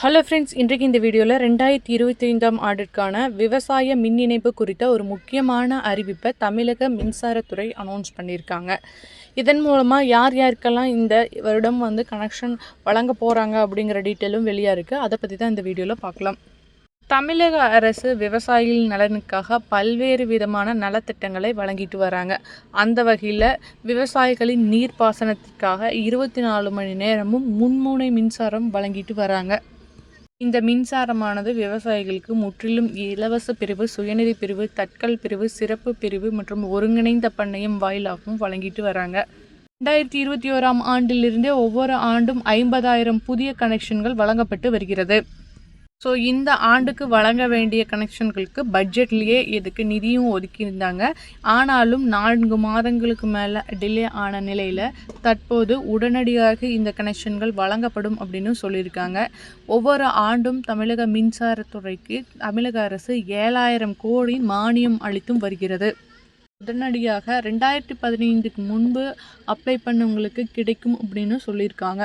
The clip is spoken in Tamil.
ஹலோ ஃப்ரெண்ட்ஸ் இன்றைக்கு இந்த வீடியோவில் ரெண்டாயிரத்தி இருபத்தி ஐந்தாம் ஆண்டிற்கான விவசாய மின் இணைப்பு குறித்த ஒரு முக்கியமான அறிவிப்பை தமிழக மின்சாரத்துறை அனௌன்ஸ் பண்ணியிருக்காங்க. இதன் மூலமாக யார் யாருக்கெல்லாம் இந்த வருடம் வந்து கனெக்ஷன் வழங்க போகிறாங்க அப்படிங்கிற டீட்டெயிலும் வெளியாக இருக்குது அதை பற்றி தான் இந்த வீடியோவில் பார்க்கலாம். தமிழக அரசு விவசாயிகள் நலனுக்காக பல்வேறு விதமான நலத்திட்டங்களை வழங்கிட்டு வராங்க. அந்த வகையில் விவசாயிகளின் நீர்ப்பாசனத்திற்காக இருபத்தி நாலு மணி நேரமும் மும்முனை மின்சாரம் வழங்கிட்டு வராங்க. இந்த மின்சாரமானது விவசாயிகளுக்கு முற்றிலும் இலவச பிரிவு சுயநிதி பிரிவு தட்கல் பிரிவு சிறப்பு பிரிவு மற்றும் ஒருங்கிணைந்த பண்ணையம் வாயிலாகவும் வழங்கிட்டு வராங்க. ரெண்டாயிரத்தி இருபத்தி ஓராம் ஆண்டிலிருந்தே ஒவ்வொரு ஆண்டும் ஐம்பதாயிரம் புதிய கனெக்ஷன்கள் வழங்கப்பட்டு வருகிறது. ஸோ இந்த ஆண்டுக்கு வழங்க வேண்டிய கனெக்ஷன்களுக்கு பட்ஜெட்லேயே இதுக்கு நிதியும் ஒதுக்கியிருந்தாங்க ஆனாலும் நான்கு மாதங்களுக்கு மேலே டிலே ஆன நிலையில் தற்போது உடனடியாக இந்த கனெக்ஷன்கள் வழங்கப்படும் அப்படின்னு சொல்லியிருக்காங்க. ஒவ்வொரு ஆண்டும் தமிழக மின்சாரத்துறைக்கு தமிழக அரசு ஏழாயிரம் கோடி மானியம் அளித்தும் வருகிறது. உடனடியாக ரெண்டாயிரத்தி பதினைந்துக்கு முன்பு அப்ளை பண்ணவங்களுக்கு கிடைக்கும் அப்படின்னு சொல்லியிருக்காங்க.